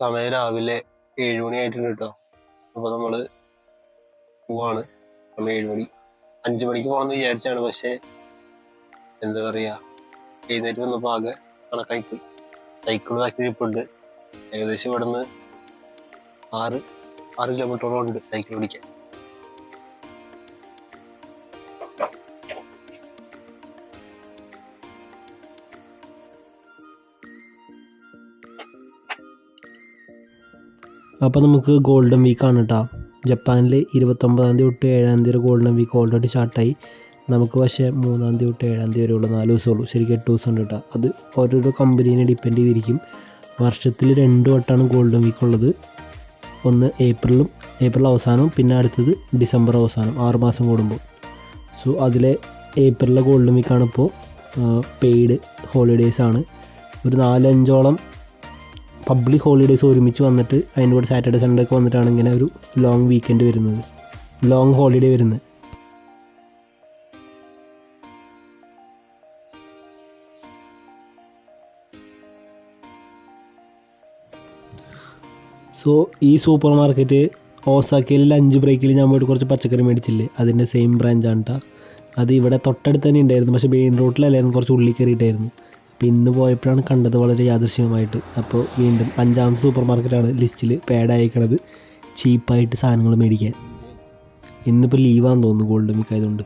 സമയം രാവിലെ ഏഴ് മണി ആയിട്ടുണ്ട് കേട്ടോ. അപ്പൊ നമ്മൾ പോവാണ്. സമയം ഏഴ് മണി അഞ്ചു മണിക്ക് പോകണമെന്ന് വിചാരിച്ചാണ്. പക്ഷെ എന്താ പറയാ എഴുന്നേറ്റ് വന്നപ്പോ ആകെ കണക്കായി പോയി സൈക്കിൾ ബാക്കി ഇരിപ്പുണ്ട് ഏകദേശം ഇവിടെ നിന്ന് ആറ് ആറ് കിലോമീറ്ററോളം ഉണ്ട് സൈക്കിൾ ഓടിക്കാൻ. അപ്പോൾ നമുക്ക് ഗോൾഡൻ വീക്കാണ് കേട്ടോ ജപ്പാനിൽ ഇരുപത്തൊമ്പതാം തീയതി തൊട്ട് ഏഴാം തീയതി ഗോൾഡൻ വീക്ക് ഓൾറെഡി സ്റ്റാർട്ടായി നമുക്ക് പക്ഷേ മൂന്നാം തീയതി തൊട്ട് ഏഴാം തീയതി വരെയുള്ള നാല് ദിവസമുള്ളൂ ശരിക്കും എട്ട് ദിവസം ഉണ്ട് കേട്ടോ അത് ഓരോരോ കമ്പനീനെ ഡിപ്പെൻഡ് ചെയ്തിരിക്കും. വർഷത്തിൽ രണ്ട് വട്ടമാണ് ഗോൾഡൻ വീക്ക് ഉള്ളത്. ഒന്ന് ഏപ്രിലും ഏപ്രിൽ അവസാനവും പിന്നെ അടുത്തത് ഡിസംബർ അവസാനം ആറ് മാസം കൂടുമ്പോൾ. സോ അതിലെ ഏപ്രിലിലെ ഗോൾഡൻ വീക്കാണ് ഇപ്പോൾ പെയ്ഡ് ഹോളിഡേയ്സ് ആണ്. ഒരു നാലഞ്ചോളം പബ്ലിക് ഹോളിഡേയ്സ് ഒരുമിച്ച് വന്നിട്ട് അതിന്റെ കൂടെ സാറ്റർഡേ സൺഡേ ഒക്കെ വന്നിട്ടാണ് ഇങ്ങനെ ഒരു ലോങ് വീക്കെൻഡ് വരുന്നത്. ലോങ് ഹോളിഡേ വരുന്നത്. സോ ഈ സൂപ്പർ മാർക്കറ്റ് ഓസാക്കയിൽ അഞ്ച് ബ്രേക്കിൽ ഞാൻ പോയിട്ട് കുറച്ച് പച്ചക്കറി മേടിച്ചില്ലേ? അതിന്റെ സെയിം ബ്രാഞ്ചാണ് കേട്ടോ അത് ഇവിടെ തൊട്ടടുത്ത് തന്നെ ഉണ്ടായിരുന്നു. പക്ഷേ മെയിൻ റോട്ടിലല്ലായിരുന്നു കുറച്ച് ഉള്ളിൽ കയറിയിട്ടായിരുന്നു. അപ്പോൾ ഇന്ന് പോയപ്പോഴാണ് കണ്ടത് വളരെ യാദൃശ്യമായിട്ട് അപ്പോൾ വീണ്ടും അഞ്ചാമത്തെ സൂപ്പർ മാർക്കറ്റാണ് ലിസ്റ്റിൽ പേഡ് ചീപ്പായിട്ട് സാധനങ്ങൾ മേടിക്കാൻ. ഇന്നിപ്പോൾ ലീവാന്ന് തോന്നുന്നു ഗോൾഡ് വീക്ക് ആയതുകൊണ്ട്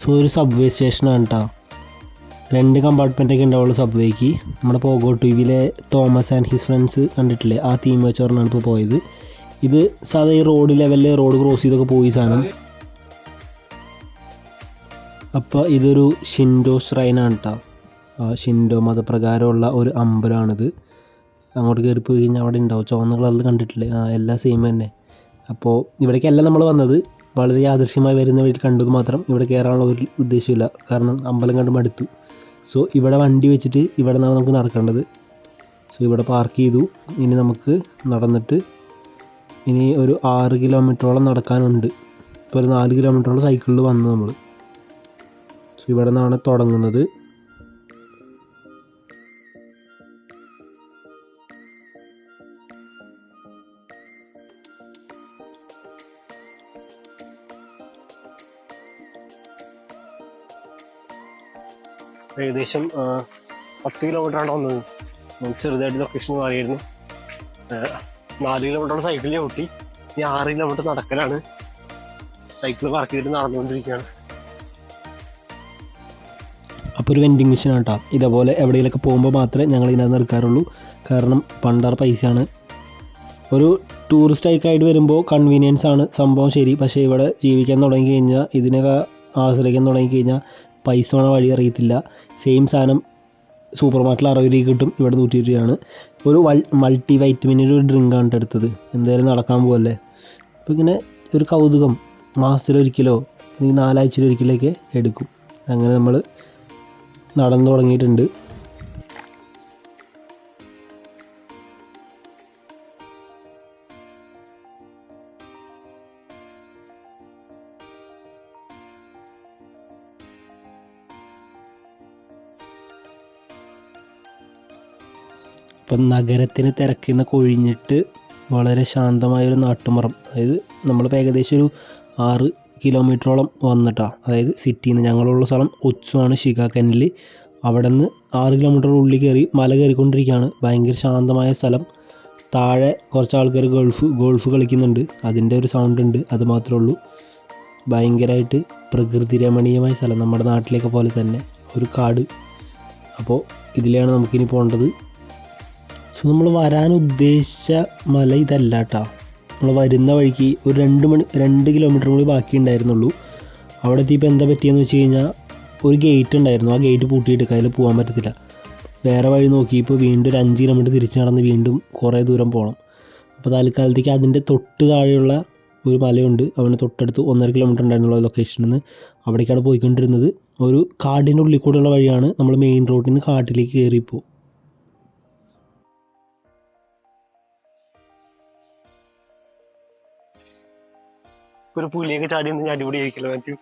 സോ ഒരു സബ്വേ സ്റ്റേഷനാണ് കേട്ടോ രണ്ട് കമ്പാർട്ട്മെന്റ് ഒക്കെ ഉണ്ടാവുള്ളൂ സബ്വേക്ക് നമ്മുടെ പോകോ ടി വിയിലെ തോമസ് ആൻഡ് ഹിസ് ഫ്രണ്ട്സ് കണ്ടിട്ടില്ലേ? ആ തീം വെച്ച് പറഞ്ഞാണ് ഇപ്പോൾ പോയത്. ഇത് സാധാ ഈ റോഡ് ലെവലിൽ റോഡ് ക്രോസ് ചെയ്തൊക്കെ പോയി സാധനം. അപ്പോൾ ഇതൊരു ഷിൻഡോ ആണ് കേട്ടോ ഷിൻഡോ മതപ്രകാരമുള്ള ഒരു അമ്പലമാണിത്. അങ്ങോട്ട് കയറി പോയി കഴിഞ്ഞാൽ അവിടെ ഉണ്ടാവും. ചുവന്ന കളറിൽ കണ്ടിട്ടില്ലേ? ആ എല്ലാം സെയിം തന്നെ. അപ്പോൾ ഇവിടേക്കല്ല നമ്മൾ വന്നത്. വളരെ യാദൃശ്യമായി വരുന്ന വഴി കണ്ടത് മാത്രം ഇവിടെ കയറാനുള്ള ഒരു ഉദ്ദേശമില്ല. കാരണം അമ്പലം കണ്ട് മടുത്തു. സോ ഇവിടെ വണ്ടി വെച്ചിട്ട് ഇവിടെ നിന്നാണ് നമുക്ക് നടക്കേണ്ടത്. സോ ഇവിടെ പാർക്ക് ചെയ്തു. ഇനി നമുക്ക് നടന്നിട്ട് ഇനി ഒരു ആറ് കിലോമീറ്ററോളം നടക്കാനുണ്ട്. ഇപ്പോൾ ഒരു നാല് കിലോമീറ്ററോളം സൈക്കിളിൽ വന്നു നമ്മൾ സോ ഇവിടെ നിന്നാണ് തുടങ്ങുന്നത്. ഏകദേശം പത്ത് കിലോമീറ്റർ ആണ് വന്നത്. നമുക്ക് ചെറുതായിട്ട് ലൊക്കേഷൻ മാറിയിരുന്നു. ആ, നാല് കിലോമീറ്റർ സൈക്കിളിൽ ഓട്ടി. ഇനി ആറ് കിലോമീറ്റർ നടക്കലാണ്. സൈക്കിൾ പാർക്ക് ചെയ്തിട്ട് നടന്നുകൊണ്ടിരിക്കുകയാണ്. അപ്പോൾ ഒരു വെൻഡിങ് മെഷീൻ കേട്ടോ ഇതേപോലെ എവിടെയെങ്കിലൊക്കെ പോകുമ്പോൾ മാത്രമേ ഞങ്ങൾ ഇതിനകത്ത് നിൽക്കാറുള്ളൂ. കാരണം പണ്ടാറ് പൈസയാണ്. ഒരു ടൂറിസ്റ്റ് ആയിട്ട് വരുമ്പോൾ കൺവീനിയൻസ് ആണ്. സംഭവം ശരി. പക്ഷേ ഇവിടെ ജീവിക്കാൻ തുടങ്ങി കഴിഞ്ഞാൽ ഇതിനൊക്കെ ആശ്രയിക്കാൻ തുടങ്ങി കഴിഞ്ഞാൽ പൈസ വേണ വഴി അറിയത്തില്ല. സെയിം സാധനം സൂപ്പർ മാർക്കറ്റിൽ അറുപത് രൂപ കിട്ടും. ഇവിടെ നൂറ്റി രൂപയാണ്. ഒരു മൾട്ടി വൈറ്റമിന്റെ ഒരു ഡ്രിങ്കാണ് കേട്ടോ എടുത്തത്. എന്തായാലും നടക്കാൻ പോകല്ലേ അപ്പോൾ ഇങ്ങനെ ഒരു കൗതുകം. മാസത്തിലൊരിക്കലോ അല്ലെങ്കിൽ നാലാഴ്ചയിലൊരിക്കലൊക്കെ എടുക്കും. അങ്ങനെ നമ്മൾ നടന്നു തുടങ്ങിയിട്ടുണ്ട്. ഇപ്പം നഗരത്തിന് തിരക്കിൽ നിന്ന് കൊഴിഞ്ഞിട്ട് വളരെ ശാന്തമായൊരു നാട്ടുമ്പുറം അതായത് നമ്മളിപ്പോൾ ഏകദേശം ഒരു ആറ് കിലോമീറ്ററോളം വന്നിട്ടാണ് അതായത് സിറ്റിയിൽ നിന്ന് ഞങ്ങളുള്ള സ്ഥലം ഒച്ചുവാണ് ഷിഗാക്കനിൽ അവിടെ നിന്ന് ആറ് കിലോമീറ്റർ ഉള്ളിൽ കയറി മല കയറിക്കൊണ്ടിരിക്കുകയാണ് ഭയങ്കര ശാന്തമായ സ്ഥലം. താഴെ കുറച്ച് ആൾക്കാർ ഗൾഫ് ഗോൾഫ് കളിക്കുന്നുണ്ട്. അതിന്റെ ഒരു സൗണ്ട് ഉണ്ട്. അത് മാത്രമേ ഉള്ളൂ. ഭയങ്കരമായിട്ട് പ്രകൃതി രമണീയമായ സ്ഥലം നമ്മുടെ നാട്ടിലേക്ക് പോലെ തന്നെ. ഒരു കാട്. അപ്പോൾ ഇതിലെയാണ് നമുക്കിനി പോകേണ്ടത്. സോ നമ്മൾ വരാൻ ഉദ്ദേശിച്ച മല ഇതല്ല കേട്ടോ നമ്മൾ വരുന്ന വഴിക്ക് ഒരു രണ്ട് മണി രണ്ട് കിലോമീറ്റർ കൂടി ബാക്കി ഉണ്ടായിരുന്നുള്ളൂ. അവിടെ എത്തിയപ്പോൾ എന്താ പറ്റിയെന്ന് വെച്ച് കഴിഞ്ഞാൽ ഒരു ഗേറ്റ് ഉണ്ടായിരുന്നു. ആ ഗേറ്റ് പൂട്ടിയിട്ട് അതിൽ പോകാൻ പറ്റത്തില്ല. വേറെ വഴി നോക്കിയപ്പോൾ വീണ്ടും ഒരു അഞ്ച് കിലോമീറ്റർ തിരിച്ച് നടന്ന് വീണ്ടും കുറേ ദൂരം പോകണം അപ്പോൾ തൽക്കാലത്തേക്ക് അതിന്റെ തൊട്ട് താഴെയുള്ള ഒരു മലയുണ്ട്. അവന് തൊട്ടടുത്ത് ഒന്നര കിലോമീറ്റർ ഉണ്ടായിരുന്നുള്ള ലൊക്കേഷനിൽ നിന്ന് അവിടേക്കാണ് പോയിക്കൊണ്ടിരുന്നത്. ഒരു കാടിന്റെ ഉള്ളിൽ കൂടെയുള്ള വഴിയാണ് നമ്മൾ മെയിൻ റോഡിൽ നിന്ന് കാട്ടിലേക്ക് കയറിപ്പോൾ ഒരു പുലിയൊക്കെ ചാടി നിന്ന് അടിപൊളി ആയിരിക്കല്ലോ മാത്യു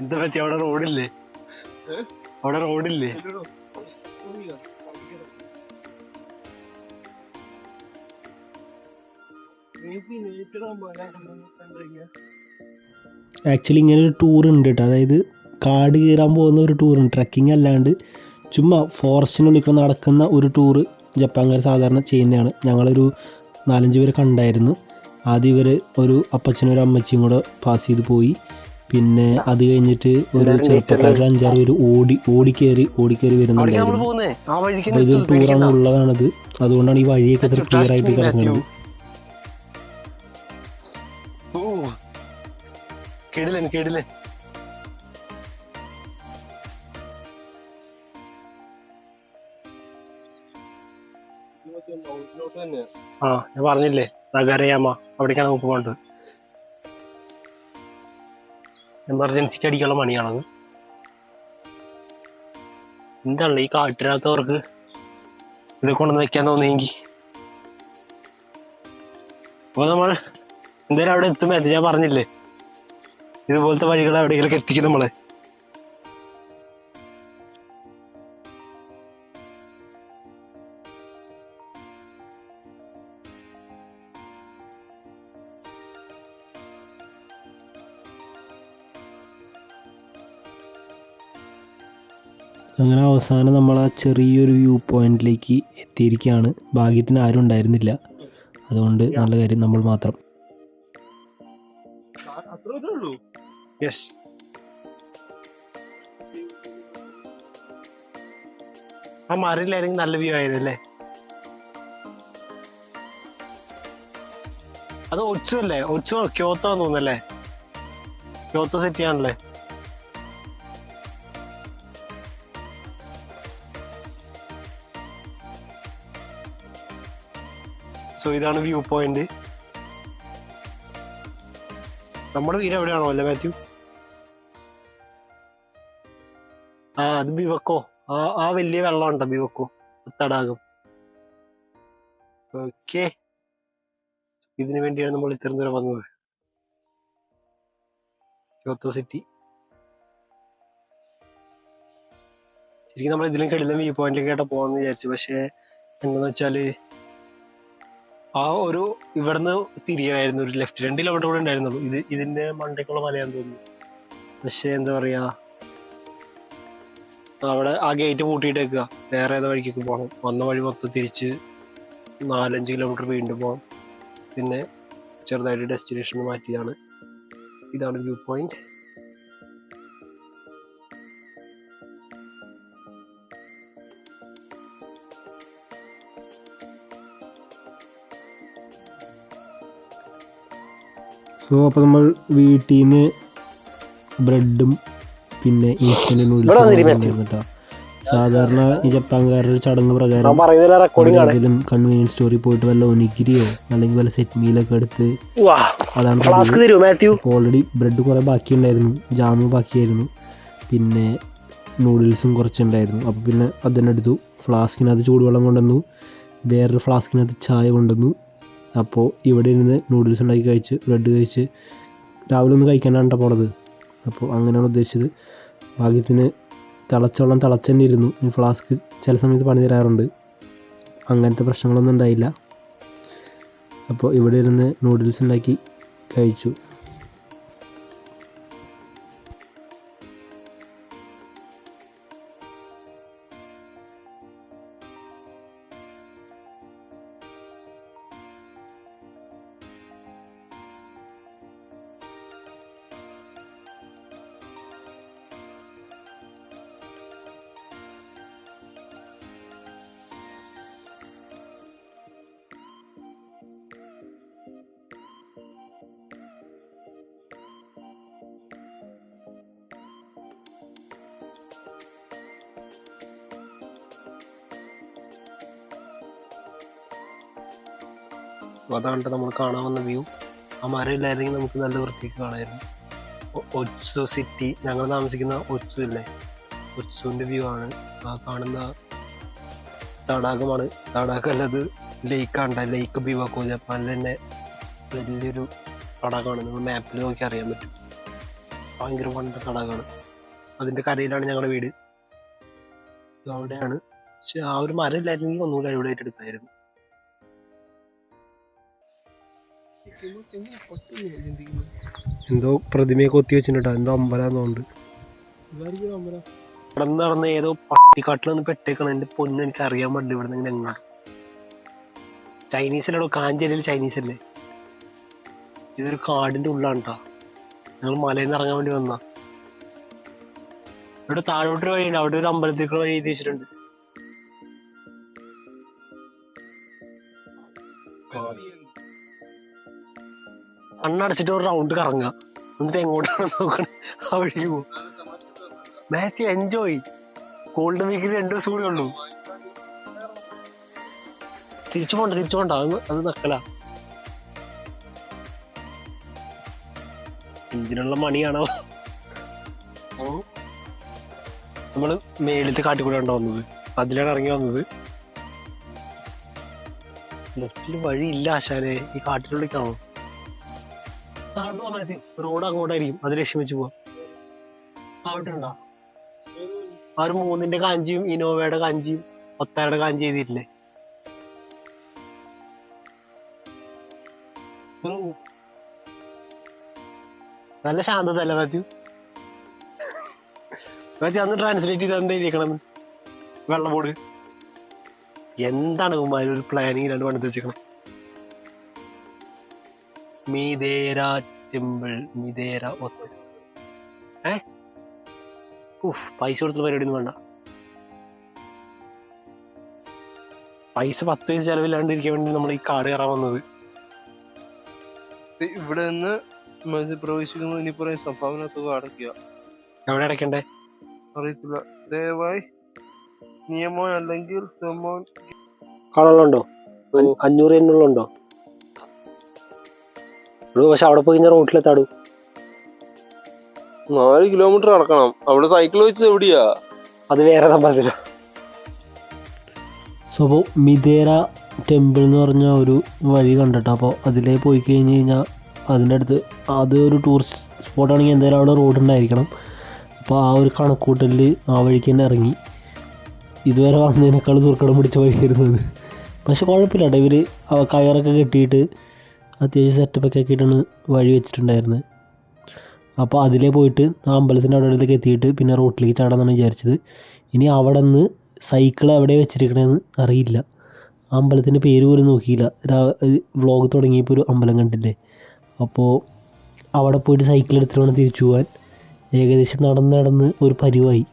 എന്താ പറ്റി? അവിടെ റോഡില്ലേ? അവിടെ റോഡില്ലേ? ആക്ച്വലി ഇങ്ങനെ ഒരു ടൂർ ഉണ്ട് കേട്ടോ അതായത് കാട് കയറാൻ പോകുന്ന ഒരു ടൂറുണ്ട് ട്രക്കിംഗ് അല്ലാണ്ട്. ചുമ്മാ ഫോറസ്റ്റിനുള്ളിൽ കൂടെ നടക്കുന്ന ഒരു ടൂറ് ജപ്പാൻകാർ സാധാരണ ചെയ്യുന്നതാണ്. ഞങ്ങളൊരു നാലഞ്ച് പേരെ കണ്ടായിരുന്നു. ആദ്യം ഇവർ ഒരു അപ്പച്ചനും ഒരു അമ്മച്ചിയും കൂടെ പാസ് ചെയ്ത് പോയി. പിന്നെ അത് കഴിഞ്ഞിട്ട് ഒരു ചെറുപ്പക്കാർ അഞ്ചാറ് പേര് ഓടി ഓടിക്കേറി ഓടിക്കേറി വരുന്നുണ്ടായിരുന്നു ഇതൊരു ടൂറാണ് ഉള്ളതാണത്. അതുകൊണ്ടാണ് ഈ വഴിയൊക്കെ അത്ര ക്ലിയർ ആയിട്ട് കിടക്കുന്നത്. കേടില്ലേ കേടില്ലേ? ആ ഞാൻ പറഞ്ഞില്ലേ? നഗരയാമ അവിടേക്കാണ് നമുക്ക് പോകേണ്ടത്. എമർജൻസിക്ക് അടിക്കാനുള്ള പണിയാണത്. എന്താണല്ലോ ഈ കാട്ടിനകത്തവർക്ക് ഇത് കൊണ്ടുവന്ന് വെക്കാൻ തോന്നിയെങ്കിൽ അപ്പൊ നമ്മൾ എന്തായാലും അവിടെ എത്തുമ്പോ എത്തി ഞാൻ പറഞ്ഞില്ലേ? ഇതുപോലത്തെ വഴികൾ എവിടെയെങ്കിലും എത്തിക്കും നമ്മളെ. അങ്ങനെ അവസാനം നമ്മൾ ആ ചെറിയൊരു വ്യൂ പോയിന്റിലേക്ക് എത്തിയിരിക്കുകയാണ് ഭാഗ്യത്തിന് ആരും ഉണ്ടായിരുന്നില്ല. അതുകൊണ്ട് നല്ല കാര്യം നമ്മൾ മാത്രം. യെസ് ആ നല്ല വ്യൂ ആയിരുന്നല്ലേ അത് ഒച്ചു അല്ലേ ഒച്ചു ക്യോത്തോ തോന്നുന്നല്ലേ? ക്യോത്തോ സെറ്റ് ചെയ്യാണല്ലേ? സോ ഇതാണ് വ്യൂ പോയിന്റ് നമ്മുടെ വീട് എവിടെയാണോ അല്ലേ മാത്യു? ആ അത് ബിവക്കോ. ആ ആ വലിയ വെള്ളം ഉണ്ടോ ബിവക്കോ? തടാകം. ഓക്കെ ഇതിനു വേണ്ടിയാണ് നമ്മൾ ദൂരം വന്നത്. ക്യോത്തോ സിറ്റി ശരിക്കും നമ്മൾ ഇതിലും കെടിലും വ്യൂ പോയിന്റിലേക്കായിട്ട് പോകാന്ന് വിചാരിച്ചു. പക്ഷേ എന്താന്ന് വെച്ചാൽ ആ ഒരു ഇവിടുന്ന് തിരിയായിരുന്നു ഒരു ലെഫ്റ്റ് രണ്ട് കിലോമീറ്റർ കൂടെ ഉണ്ടായിരുന്നുള്ളൂ. ഇത് ഇതിന്റെ മണ്ടയ്ക്കുള്ള മലയാന്ന് തോന്നുന്നു. പക്ഷെ എന്താ പറയാ അവിടെ ആ ഗേറ്റ് പൂട്ടിയിട്ടേക്കുക വേറെ ഏതോ വഴിക്കൊക്കെ പോകണം വന്ന വഴി മൊത്തം തിരിച്ച് നാലഞ്ച് കിലോമീറ്റർ വീണ്ടും പോകണം പിന്നെ ചെറുതായിട്ട് ഡെസ്റ്റിനേഷൻ മാറ്റിയതാണ്. ഇതാണ് വ്യൂ പോയിന്റ് സോ അപ്പോൾ നമ്മൾ വീട്ടിൽ നിന്ന് ബ്രെഡും പിന്നെ ഇവിടെ നൂഡിൽസും സാധാരണ ഈ ജപ്പാൻകാരുടെ ചടങ്ങ് പ്രകാരം ഏതെങ്കിലും കൺവീനിയൻസ് സ്റ്റോറിൽ പോയിട്ട് വല്ല ഒനിഗിരിയോ അല്ലെങ്കിൽ വല്ല സെറ്റ് മീലൊക്കെ എടുത്ത് അതാണ് ഓൾറെഡി ബ്രെഡ് കുറേ ബാക്കിയുണ്ടായിരുന്നു. ജാമു ബാക്കിയായിരുന്നു. പിന്നെ നൂഡിൽസും കുറച്ചുണ്ടായിരുന്നു. അപ്പോൾ പിന്നെ അതിനെടുത്തു ഫ്ലാസ്കിനകത്ത് ചൂടുവെള്ളം കൊണ്ടുവന്നു. വേറൊരു ഫ്ലാസ്കിനകത്ത് ചായ കൊണ്ടുവന്നു. അപ്പോൾ ഇവിടെ ഇരുന്ന് നൂഡിൽസ് ഉണ്ടാക്കി കഴിച്ച് ബ്രെഡ് കഴിച്ച് രാവിലെ ഒന്ന് കഴിക്കാനാണ് പോണത്. അപ്പോൾ അങ്ങനെയാണ് ഉദ്ദേശിച്ചത്. ഭാഗ്യത്തിന് തിളച്ചോളം തിളച്ച് തന്നെ ഇരുന്നു. ഈ ഫ്ലാസ്ക് ചില സമയത്ത് പണി തരാറുണ്ട്. അങ്ങനത്തെ പ്രശ്നങ്ങളൊന്നും ഉണ്ടായില്ല. അപ്പോൾ ഇവിടെ ഇരുന്ന് നൂഡിൽസ് ഉണ്ടാക്കി കഴിച്ചു. അപ്പോൾ അതാണ് നമ്മൾ കാണാവുന്ന വന്ന വ്യൂ. ആ മരം ഇല്ലായിരുന്നെങ്കിൽ നമുക്ക് നല്ല വൃത്തിക്ക് കാണായിരുന്നു. ഒച്ചു സിറ്റി ഞങ്ങൾ താമസിക്കുന്ന ഒച്ചു ഇല്ലേ? ഒച്ചുവിന്റെ വ്യൂ ആണ്. ആ കാണുന്ന തടാകമാണ്. തടാകമല്ല അത് ലേക്കാണ്ട ലേക്ക് ബിവാക്കോ ജപ്പാനിൽ തന്നെ വലിയൊരു തടാകമാണ്. നമ്മൾ മാപ്പിൽ നോക്കി അറിയാൻ പറ്റും. ഭയങ്കര വണ്ട തടാകമാണ്. അതിന്റെ കരയിലാണ് ഞങ്ങളുടെ വീട്. അവിടെയാണ് പക്ഷെ ആ ഒരു മരം ഇല്ലായിരുന്നെങ്കിൽ ഒന്നുകൂടി അടിപൊളിയായിട്ട് എടുത്തായിരുന്നു. എന്തോ പ്രതിമയെ കൊത്തി വെച്ചിട്ടുണ്ടോ? എന്തോ അമ്പലാന്നോണ്ട്. നടന്ന് നടന്ന് ഏതോ പട്ടിക്കാട്ടിൽ നിന്ന് പെട്ടേക്കണം. എന്റെ പൊന്ന് എനിക്ക് അറിയാൻ പാടില്ല ഇവിടെ നിന്ന് എങ്ങനെ ചൈനീസിലാണോ കാഞ്ചേരിയിൽ ചൈനീസ് അല്ലേ? ഇതൊരു കാടിന്റെ ഉള്ളാണ് കേട്ടോ ഞങ്ങൾ മലയിൽ നിന്ന് ഇറങ്ങാൻ വേണ്ടി വന്ന. ഇവിടെ താഴോട്ടൊരു വഴിയുണ്ട്. അവിടെ ഒരു അമ്പലത്തിലേക്കുള്ള വഴി എഴുതി വെച്ചിട്ടുണ്ട്. കണ്ണടച്ചിട്ട് ഒരു റൗണ്ട് കറങ്ങുക എന്നിട്ട് എങ്ങോട്ടാണ് നോക്കണം? ആ വഴിക്ക് പോകും മാത്യു എൻജോയ് ഗോൾഡൻ വീക്കിൽ രണ്ട് ദിവസം കൂടി ഉള്ളൂ. തിരിച്ചു പോണ്ട തിരിച്ചു പോണ്ട. അത് നക്കല എന്തിനുള്ള മണിയാണോ? നമ്മൾ മേളിലത്തെ കാട്ടിക്കൂടെ ഉണ്ടോ വന്നത്. അതിലാണ് ഇറങ്ങി വന്നത്. ലെഫ്റ്റിൽ വഴിയില്ല ആശാനെ. ഈ റോഡ് അങ്ങോട്ടായിരിക്കും. അത് ലക്ഷ്യം വെച്ച് പോവാം. അവിടെ ഉണ്ടോ ആ ഒരു മൂന്നിന്റെ കാഞ്ചിയും ഇനോവയുടെ കാഞ്ചിയും ഒത്താരുടെ കാഞ്ചി ചെയ്തിട്ടില്ലേ. നല്ല ശാന്തത അല്ല മാത്യു അന്ന് ട്രാൻസ്ലേറ്റ് ചെയ്ത് എന്താ എഴുതിയേക്കണെന്ന് വെള്ള ബോർഡ് എന്താണ് കുമാരി ഒരു പ്ലാനിങ് രണ്ട് പണിത് വെച്ചേക്കണം മീതേര ടെമ്പിൾ മീതേര ഒത്ത. ഏ? ഉഫ് പൈസ കൊടുത്തുള്ള പരിപാടി ഒന്നും വേണ്ട. പൈസ പത്ത് പൈസ ചെലവില്ലാണ്ടിരിക്കാൻ വേണ്ടി നമ്മൾ ഈ കാട് കയറാൻ വന്നത്. ഇവിടെ നിന്ന് പ്രവേശിക്കുന്നു ഇനി പറയും സംഭാവന തുക അടയ്ക്കുക എവിടെ അടയ്ക്കണ്ടേ? അറിയത്തില്ല. ദയവായി നിയമോ അല്ലെങ്കിൽ സെമോൻ കളറുണ്ടോ അഞ്ഞൂറ് എണ്ണുള്ളുണ്ടോ പക്ഷെ അവിടെ പോയി കഴിഞ്ഞാൽ റോട്ടിലെത്താടൂ. നാല് കിലോമീറ്റർ നടക്കണം. അവിടെ സൈക്കിൾ വെച്ചത് എവിടെയാ? അത് വേറെ സംഭവത്തില്ല സോ അപ്പോൾ മിതേര ടെമ്പിൾ എന്ന് പറഞ്ഞ ഒരു വഴി കണ്ടിട്ടോ. അപ്പോൾ അതിലേ പോയി കഴിഞ്ഞ് കഴിഞ്ഞാൽ അതിന്റെ അടുത്ത് അത് ഒരു ടൂറിസ്റ്റ് സ്പോട്ടാണെങ്കിൽ എന്തായാലും അവിടെ റോഡ് ഉണ്ടായിരിക്കണം. അപ്പോൾ ആ ഒരു കണക്കൂട്ടലിൽ ആ വഴിക്ക് തന്നെ ഇറങ്ങി. ഇതുവരെ വന്നതിനേക്കാൾ ദുർഘടം പിടിച്ച വഴിയായിരുന്നത് പക്ഷെ കുഴപ്പമില്ല കേട്ടോ ഇവർ കയറൊക്കെ കെട്ടിയിട്ട് അത്യാവശ്യം സെറ്റപ്പൊക്കെ ആക്കിയിട്ടാണ് വഴി വെച്ചിട്ടുണ്ടായിരുന്നത് അപ്പോൾ അതിലേ പോയിട്ട് ആ അമ്പലത്തിന്റെ അവിടെ അടുത്തേക്ക് എത്തിയിട്ട് പിന്നെ റോട്ടിലേക്ക് ചാടാമെന്നാണ് വിചാരിച്ചത്. ഇനി അവിടെ നിന്ന് സൈക്കിൾ എവിടെ വെച്ചിരിക്കണേന്ന് അറിയില്ല. ആ അമ്പലത്തിന്റെ പേര് പോലും നോക്കിയില്ല. വ്ളോഗ് തുടങ്ങിയപ്പോൾ ഒരു അമ്പലം കണ്ടില്ലേ? അപ്പോൾ അവിടെ പോയിട്ട് സൈക്കിൾ എടുത്തിട്ട് വേണം തിരിച്ചു പോകാൻ ഏകദേശം നടന്ന് നടന്ന് ഒരു പരിവായി.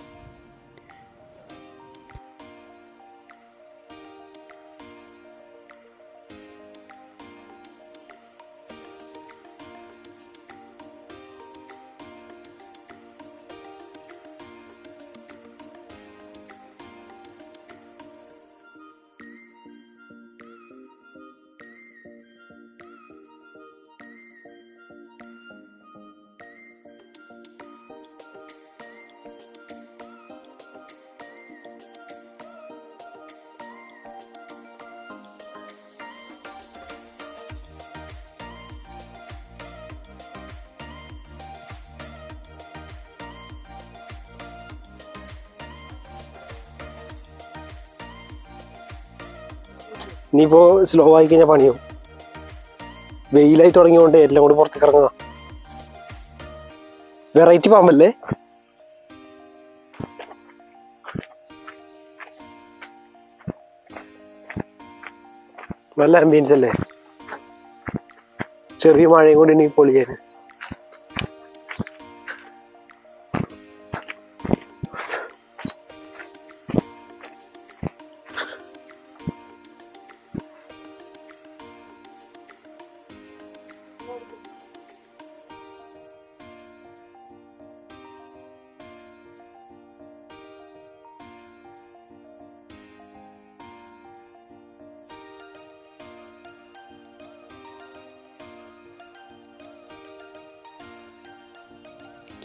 ഇനിയിപ്പോ സ്ലോ ആയി കഴിഞ്ഞാൽ പണിയാവും. വെയിലായി തുടങ്ങിയോണ്ട് എല്ലാം കൂടി പുറത്തേക്ക് ഇറങ്ങുക വെറൈറ്റി പാമ്പല്ലേ നല്ല ആംബിയൻസ് അല്ലേ? ചെറിയ മഴയും കൂടി ഉണ്ടെങ്കിൽ പൊളിയാണ്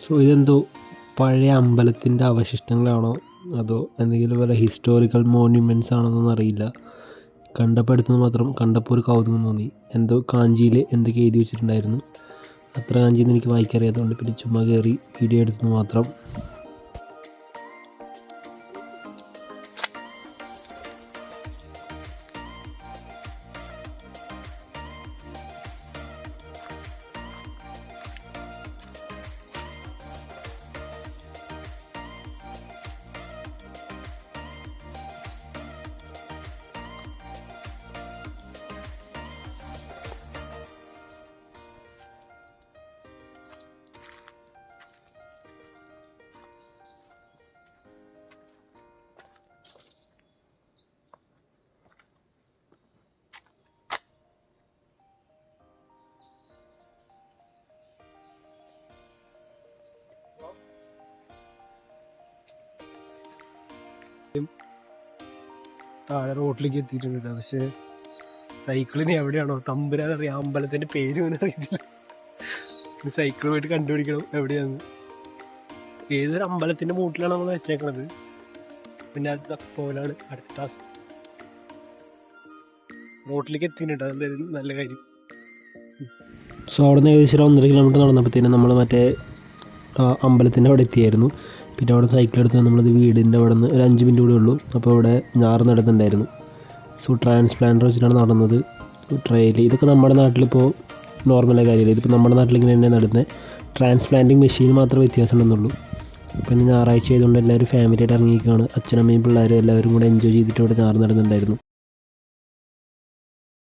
സോ ഇതെന്തോ പഴയ അമ്പലത്തിന്റെ അവശിഷ്ടങ്ങളാണോ? അതോ എന്തെങ്കിലും വല്ല ഹിസ്റ്റോറിക്കൽ മോണ്യുമെന്റ്സ് ആണോന്നൊന്നും അറിയില്ല. കണ്ടപ്പോൾ എടുത്തത് മാത്രം കണ്ടപ്പോൾ ഒരു കൗതുകം തോന്നി. എന്തോ കാഞ്ചിയിൽ എന്തൊക്കെ എഴുതി വെച്ചിട്ടുണ്ടായിരുന്നു. അത്ര കാഞ്ചിന്ന് എനിക്ക് വായിക്കാൻ അറിയാത്തതുകൊണ്ട് പിന്നെ ചുമ്മാ കയറി വീഡിയോ എടുത്തെന്ന് മാത്രം താഴെ റോട്ടിലേക്ക് എത്തിയിട്ടുണ്ട് പക്ഷേ സൈക്കിളിന് എവിടെയാണോ? തമ്പുരാൻ അറിയാം. അമ്പലത്തിന്റെ പേര് അറിയത്തില്ല. സൈക്കിൾ പോയിട്ട് കണ്ടുപിടിക്കണം എവിടെയാന്ന്. ഏതൊരു അമ്പലത്തിന്റെ മൂട്ടിലാണ് നമ്മൾ വെച്ചേക്കണത്. പിന്നെ അത് പോലാണ് അടുത്ത ടാസ്ക് റോട്ടിലേക്ക് എത്തിയിട്ടുണ്ട്. അതൊരു നല്ല കാര്യം. സോ അവിടെ നിന്ന് ഏകദേശം ഒന്നര കിലോമീറ്റർ നടന്നപ്പോഴത്തേനും നമ്മൾ മറ്റേ അമ്പലത്തിന്റെ അവിടെ എത്തിയായിരുന്നു. പിന്നെ അവിടെ സൈക്കിൾ എടുത്ത് നമ്മളത് വീടിന്റെ അവിടെ നിന്ന് ഒരു അഞ്ച് മിനിറ്റ് കൂടെ ഉള്ളൂ. അപ്പോൾ അവിടെ ഞാറ് നടന്നുണ്ടായിരുന്നു സോ ട്രാൻസ്പ്ലാന്റർ വെച്ചിട്ടാണ് നടന്നത്. ട്രയൽ ഇതൊക്കെ നമ്മുടെ നാട്ടിലിപ്പോൾ നോർമലായ കാര്യമില്ല? ഇതിപ്പോൾ നമ്മുടെ നാട്ടിൽ ഇങ്ങനെ തന്നെ നടന്നത്. ട്രാൻസ്പ്ലാന്റിങ് മെഷീൻ മാത്രം വ്യത്യാസം ഉണ്ടെന്നുള്ളൂ അപ്പോൾ ഇന്ന് ഞായറാഴ്ച ആയതുകൊണ്ട് എല്ലാവരും ഫാമിലിയായിട്ട് ഇറങ്ങിയിരിക്കുകയാണ്. അച്ഛനമ്മയും പിള്ളേരും എല്ലാവരും കൂടെ എൻജോയ് ചെയ്തിട്ട് അവിടെ ഞാറ് നടന്നുണ്ടായിരുന്നു